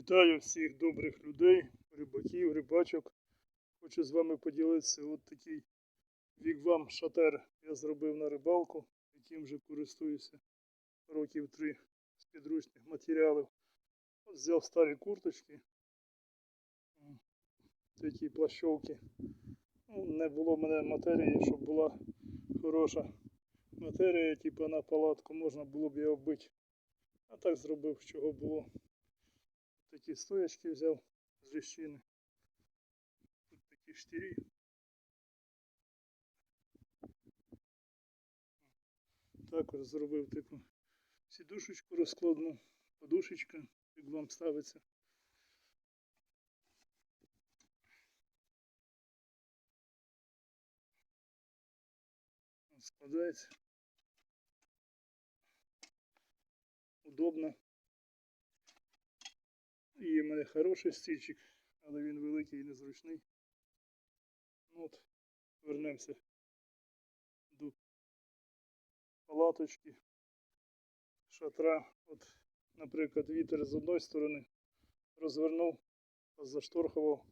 Вітаю всіх добрих людей, рибаків, рибачок. Хочу з вами поділитися. От такий вігвам шатер я зробив на рибалку, яким вже користуюся років три з підручних матеріалів. От взяв старі курточки, такі плащовки. Ну, не було в мене матерії, щоб була хороша матерія, типу на палатку, можна було б її оббити. А так зробив, чого було. Такі стоячки взяв з ліщини. Тут такі штирі. Також зробив таку сідушечку розкладну, подушечка, як вам ставиться. Складається. Удобно. І в мене хороший стільчик, але він великий і незручний. Ну от, вернемося до палаточки, шатра. От, наприклад, вітер з одної сторони розвернув, зашторхував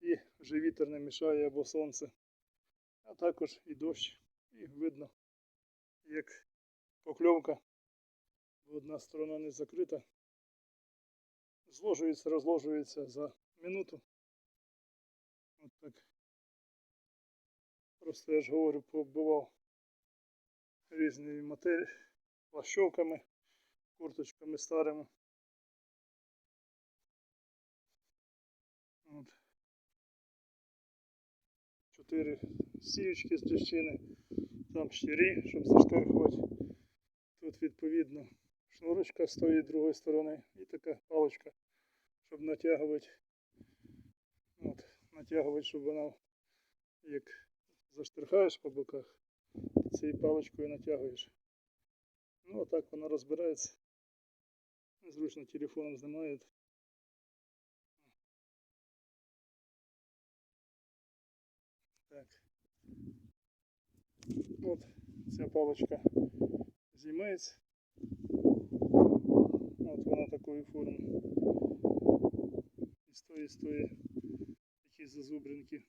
і вже вітер не мішає або сонце. А також і дощ. І видно, як покльовка, бо одна сторона не закрита зложується, розложується за минуту. От так. Просто я ж говорю, побував різними матеріями, плащовками, курточками старими. От. Чотири сіючки з ліщини, там штирі, щоб зашторхувати. Тут відповідно шнурочка з тої другої сторони і така паличка, щоб натягувати. От, натягувати, щоб вона як заштрихаєш по боках, цією паличкою натягуєш. Ну, а так вона розбирається. Зручно телефоном знімають. Так. От ця паличка знімається. Такої форми. І з тої, з тої такі зазубринки.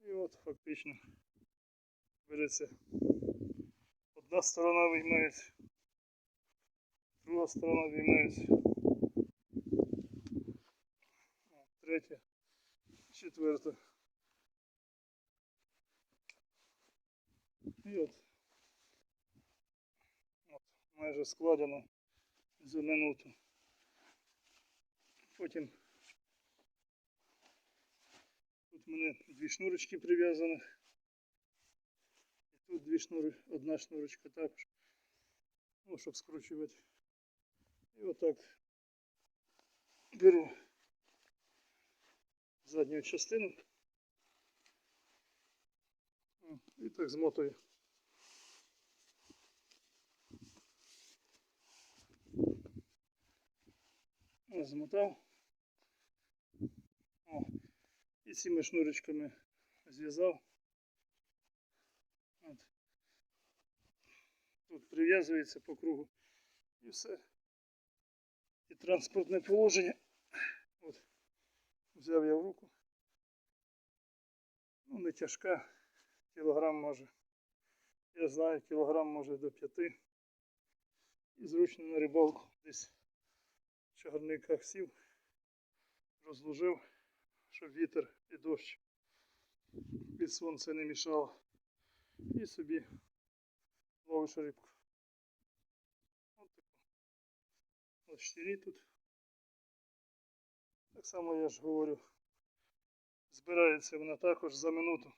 І от фактично береться. Одна сторона виймається, друга сторона виймається. О, Третя, четверта. І от майже складено за минуту. Потім тут в мене дві шнурочки прив'язані. І тут дві шнури, одна шнурочка також. Ну, щоб скручувати. І отак беру задню частину. І так змотую. Ось Змотав. О, і цими шнурочками зв'язав. Тут прив'язується по кругу і все. І транспортне положення. От. Взяв я в руку. Ну, не тяжка, кілограм може. Я знаю, кілограм може до п'яти. І зручно на рибалку десь чагарниках сів, розложив, щоб вітер і дощ від сонця не мішав. І собі ловиш рибку. Ось щирі тут. Так само я ж говорю, збирається вона також за минуту.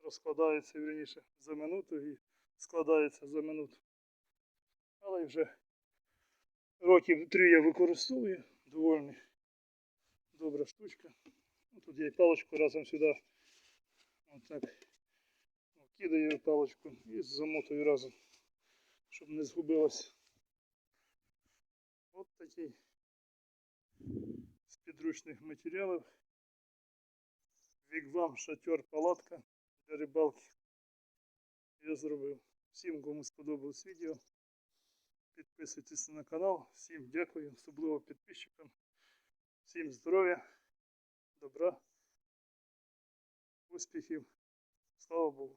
Розкладається вірніше за минуту і складається за минуту. Але вже років три я використовую, доволі добра штучка. Ну, Тут я і паличку разом сюди отак кидаю паличку і замотую разом, щоб не згубилось. От такий з підручних матеріалів. Вігвам, шатер, палатка для рибалки. Я зробив. Всім, кому сподобалось відео. Підписуйтесь на канал. Всім дякую, особливо підписчикам. Всім здоров'я, добра, успіхів. Слава Богу.